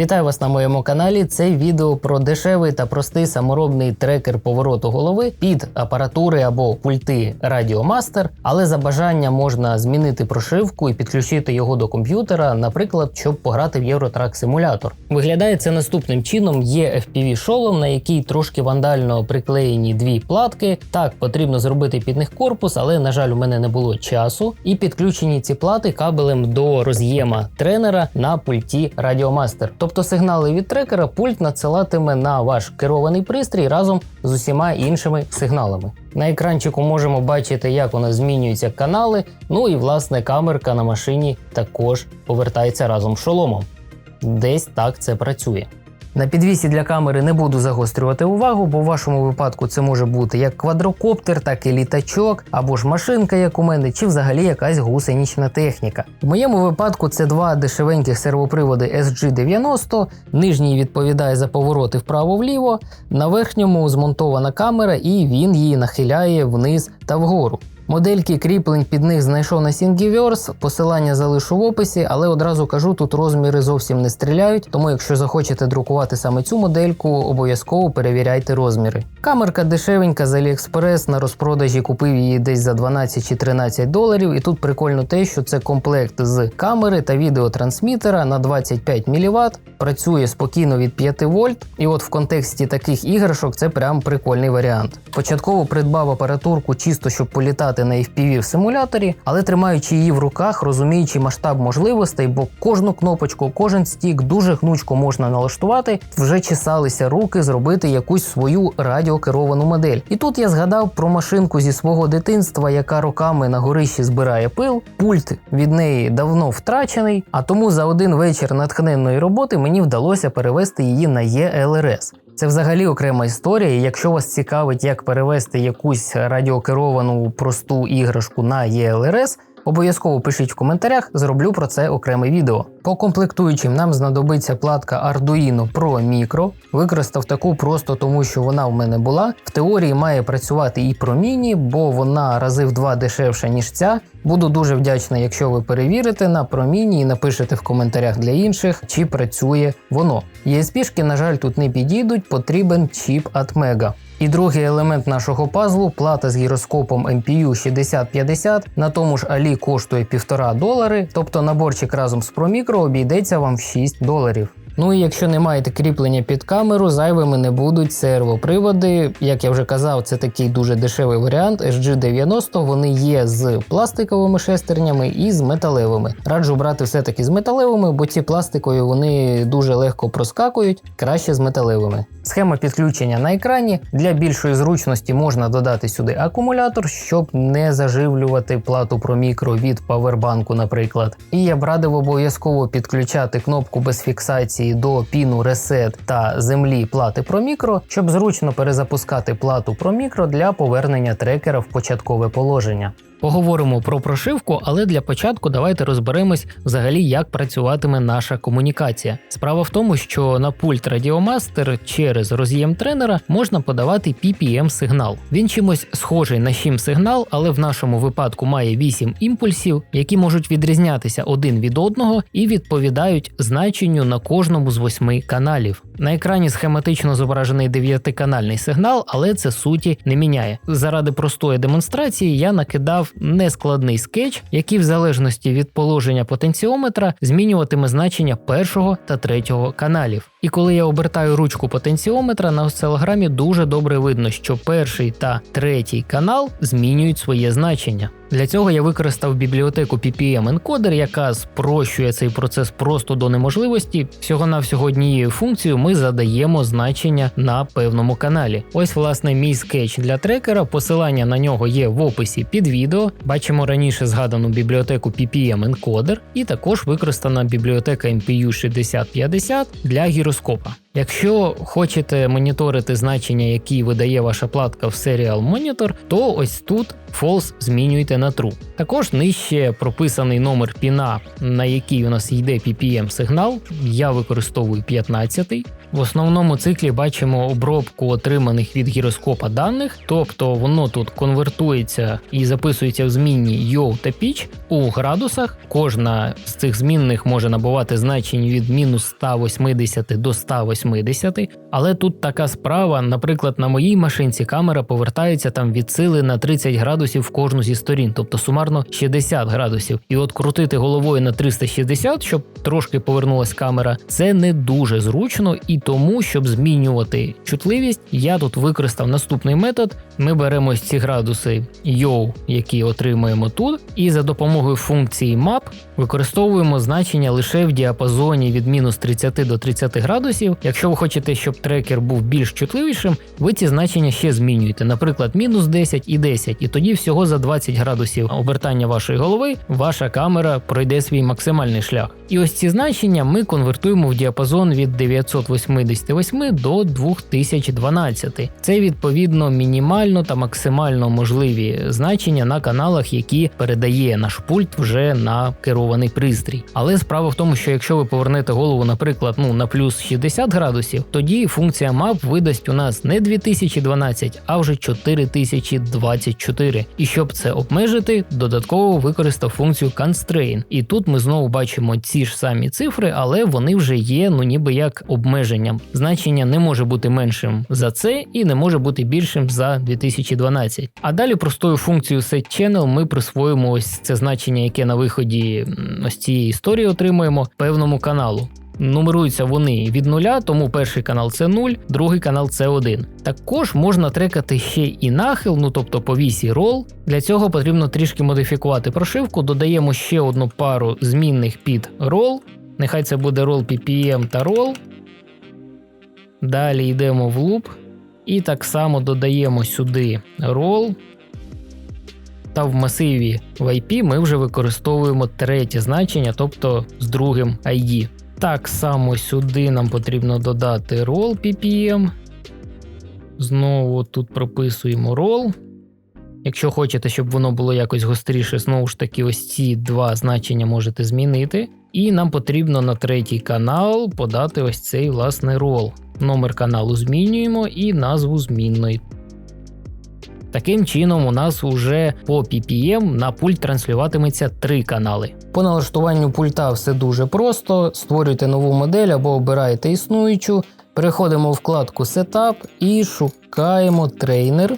Вітаю вас на моєму каналі. Це відео про дешевий та простий саморобний трекер повороту голови під апаратури або пульти Radiomaster, але за бажання можна змінити прошивку і підключити його до комп'ютера, наприклад, щоб пограти в Eurotrack симулятор. Виглядає це наступним чином: є fpv шолом, на який трошки вандально приклеєні дві платки. Так, потрібно зробити під них корпус, але на жаль, у мене не було часу. І підключені ці плати кабелем до роз'єма тренера на пульті Radiomaster. Тобто сигнали від трекера пульт надсилатиме на ваш керований пристрій разом з усіма іншими сигналами. На екранчику можемо бачити, як у нас змінюються канали. Ну і власне камерка на машині також повертається разом з шоломом. Десь так це працює. На підвісі для камери не буду загострювати увагу, бо в вашому випадку це може бути як квадрокоптер, так і літачок, або ж машинка, як у мене, чи взагалі якась гусенична техніка. В моєму випадку це два дешевеньких сервоприводи SG90. Нижній відповідає за повороти вправо-вліво, на верхньому змонтована камера, і він її нахиляє вниз та вгору. Модельки кріплень під них знайшов на Thingiverse, посилання залишу в описі, але одразу кажу, тут розміри зовсім не стріляють, тому якщо захочете друкувати саме цю модельку, обов'язково перевіряйте розміри. Камерка дешевенька з AliExpress, на розпродажі купив її десь за 12 чи 13 доларів. І тут прикольно те, що це комплект з камери та відеотрансмітера на 25 мВт, працює спокійно від 5 вольт. І от в контексті таких іграшок це прям прикольний варіант. Початково придбав апаратурку чисто, щоб політати на FPV в симуляторі, але тримаючи її в руках, розуміючи масштаб можливостей, бо кожну кнопочку, кожен стік дуже гнучко можна налаштувати, вже чесалися руки зробити якусь свою радіокеровану модель. І тут я згадав про машинку зі свого дитинства, яка роками на горищі збирає пил. Пульт від неї давно втрачений, а тому за один вечір натхненної роботи мені вдалося перевести її на ELRS. Це взагалі окрема історія. Якщо вас цікавить, як перевести якусь радіокеровану просту іграшку на ELRS, обов'язково пишіть в коментарях, зроблю про це окреме відео. По комплектуючим нам знадобиться платка Arduino Pro Micro. Використав таку просто тому, що вона в мене була. В теорії має працювати і Pro Mini, бо вона рази в два дешевша, ніж ця. Буду дуже вдячний, якщо ви перевірите на Pro Mini і напишете в коментарях для інших, чи працює воно. ESP-шки, на жаль, тут не підійдуть, потрібен чіп від Mega. І другий елемент нашого пазлу плата з гіроскопом MPU 6050 на тому ж Алі коштує 1,5 долари, тобто наборчик разом з ProMicro обійдеться вам в 6 доларів. Ну і якщо не маєте кріплення під камеру, зайвими не будуть сервоприводи. Як я вже казав, це такий дуже дешевий варіант. SG90 вони є з пластиковими шестернями і з металевими. Раджу брати все-таки з металевими, бо ці пластикові вони дуже легко проскакують, краще з металевими. Схема підключення на екрані. Для більшої зручності можна додати сюди акумулятор, щоб не заживлювати плату про мікро від павербанку, наприклад. І я б радив обов'язково підключати кнопку без фіксації до піну Reset та землі плати мікро, щоб зручно перезапускати плату мікро для повернення трекера в початкове положення. Поговоримо про прошивку, але для початку давайте розберемось взагалі, як працюватиме наша комунікація. Справа в тому, що на пульт Radiomaster через роз'єм тренера можна подавати PPM сигнал. Він чимось схожий на щим сигнал, але в нашому випадку має 8 імпульсів, які можуть відрізнятися один від одного і відповідають значенню на кожному з восьми каналів. На екрані схематично зображений дев'ятиканальний сигнал, але це суті не міняє. Заради простої демонстрації я накидав нескладний скетч, який в залежності від положення потенціометра змінюватиме значення першого та третього каналів. І коли я обертаю ручку потенціометра на осцилограмі дуже добре видно, що перший та третій канал змінюють своє значення. Для цього я використав бібліотеку PPM Encoder, яка спрощує цей процес просто до неможливості. Всього-навсього однією функцією ми задаємо значення на певному каналі. Ось, власне, мій скетч для трекера. Посилання на нього є в описі під відео. Бачимо раніше згадану бібліотеку PPM Encoder, і також використана бібліотека MPU 6050 для гіроскопа. Якщо хочете моніторити значення, які видає ваша платка в Serial Monitor, то ось тут false змінюйте на true. Також нижче прописаний номер піна, на який у нас йде PPM сигнал. Я використовую 15. В основному циклі бачимо обробку отриманих від гіроскопа даних, тобто воно тут конвертується і записується в змінні йоу та піч у градусах. Кожна з цих змінних може набувати значень від мінус 180 до 180, але тут така справа, наприклад, на моїй машинці камера повертається там від сили на 30 градусів в кожну зі сторін, тобто сумарно 60 градусів. І от крутити головою на 360, щоб трошки повернулась камера, це не дуже зручно і тому, щоб змінювати чутливість, я тут використав наступний метод. Ми беремо ці градуси YOW, які отримуємо тут, і за допомогою функції map використовуємо значення лише в діапазоні від мінус 30 до 30 градусів. Якщо ви хочете, щоб трекер був більш чутливішим, ви ці значення ще змінюєте, наприклад, мінус 10 і 10, і тоді всього за 20 градусів обертання вашої голови ваша камера пройде свій максимальний шлях. І ось ці значення ми конвертуємо в діапазон від 988 до 2012. Це відповідно мінімально та максимально можливі значення на каналах, які передає наш пульт вже на керований пристрій. Але справа в тому, що якщо ви повернете голову, наприклад, ну на плюс 60 градусів, тоді функція map видасть у нас не 2012, а вже 4024. І щоб це обмежити, додатково використав функцію constraint. І тут ми знову бачимо ці ж самі цифри, але вони вже є ну ніби як обмеженням. Значення не може бути меншим за це і не може бути більшим за 2012. А далі простою функцією setChannel ми присвоїмо ось це значення, яке на виході ось цієї історії отримуємо певному каналу. Нумеруються вони від нуля, тому перший канал це 0, другий канал це 1. Також можна трекати ще і нахил, ну тобто по вісі рол. Для цього потрібно трішки модифікувати прошивку, додаємо ще одну пару змінних під рол. Нехай це буде рол PPM та рол. Далі йдемо в луп. І так само додаємо сюди рол. Та в масиві в IP ми вже використовуємо третє значення, тобто з другим ID. Так само сюди нам потрібно додати roll PPM. Знову тут прописуємо roll. Якщо хочете, щоб воно було якось гостріше, знову ж таки, ось ці два значення можете змінити. І нам потрібно на третій канал подати ось цей власний рол. Номер каналу змінюємо і назву змінної. Таким чином, у нас уже по PPM на пульт транслюватиметься три канали. По налаштуванню пульта все дуже просто. Створюйте нову модель або обираєте існуючу. Переходимо в вкладку Setup і шукаємо трейнер.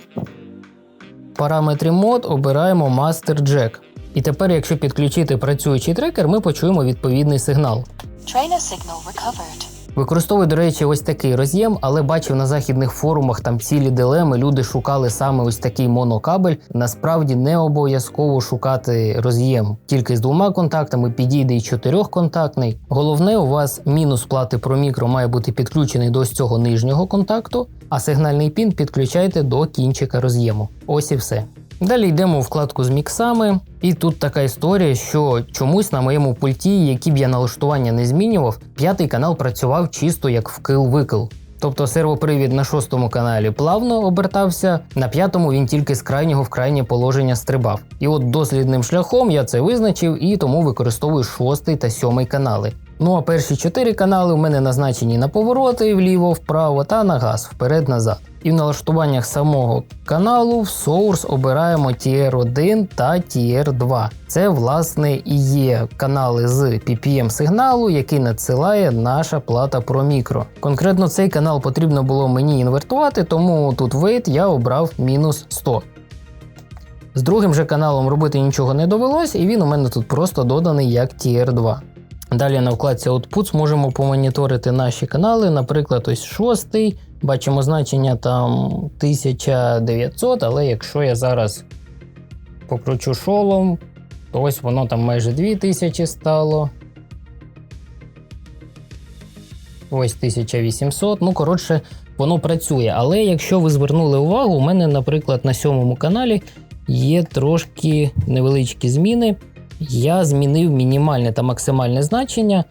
Параметри мод обираємо Master Jack. І тепер, якщо підключити працюючий трекер, ми почуємо відповідний сигнал. Trainer signal recovered. Використовую, до речі, ось такий роз'єм, але бачив на західних форумах там цілі дилеми. Люди шукали саме ось такий монокабель. Насправді не обов'язково шукати роз'єм тільки з двома контактами, підійде і чотирьохконтактний. Головне, у вас мінус плати про мікро має бути підключений до ось цього нижнього контакту, а сигнальний пін підключайте до кінчика роз'єму. Ось і все. Далі йдемо у вкладку з міксами, і тут така історія, що чомусь на моєму пульті, які б я налаштування не змінював, п'ятий канал працював чисто як вкил-викил. Тобто сервопривід на шостому каналі плавно обертався, на п'ятому він тільки з крайнього в крайнє положення стрибав. І от дослідним шляхом я це визначив і тому використовую шостий та сьомий канали. Ну а перші чотири канали у мене назначені на повороти вліво, вправо та на газ вперед-назад. І в налаштуваннях самого каналу в Source обираємо TR1 та TR2. Це, власне, і є канали з PPM сигналу, який надсилає наша плата мікро. Конкретно цей канал потрібно було мені інвертувати, тому тут weight я обрав мінус 100. З другим же каналом робити нічого не довелось, і він у мене тут просто доданий як TR2. Далі на вкладці Outputs можемо помоніторити наші канали, наприклад, ось шостий. Бачимо значення там 1900, але якщо я зараз покручу шолом, то ось воно там майже 2000 стало. Ось 1800. Ну, коротше, воно працює. Але якщо ви звернули увагу, у мене, наприклад, на сьомому каналі є трошки невеличкі зміни. Я змінив мінімальне та максимальне значення.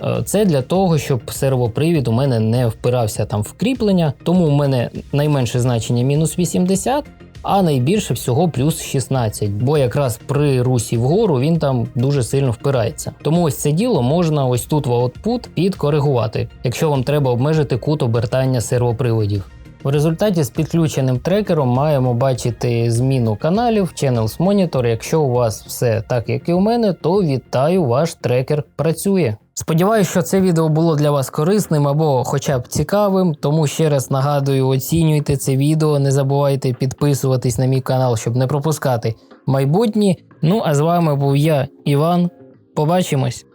Е, Це для того, щоб сервопривід у мене не впирався там в кріплення, тому у мене найменше значення мінус 80, а найбільше всього плюс 16, бо якраз при русі вгору він там дуже сильно впирається. Тому ось це діло можна ось тут в output підкоригувати, якщо вам треба обмежити кут обертання сервоприводів. В результаті з підключеним трекером маємо бачити зміну каналів Channels Monitor. Якщо у вас все так, як і у мене, то вітаю, ваш трекер працює. Сподіваюсь, що це відео було для вас корисним або хоча б цікавим. Тому ще раз нагадую, оцінюйте це відео, не забувайте підписуватись на мій канал, щоб не пропускати майбутні. Ну а з вами був я, Іван. Побачимось!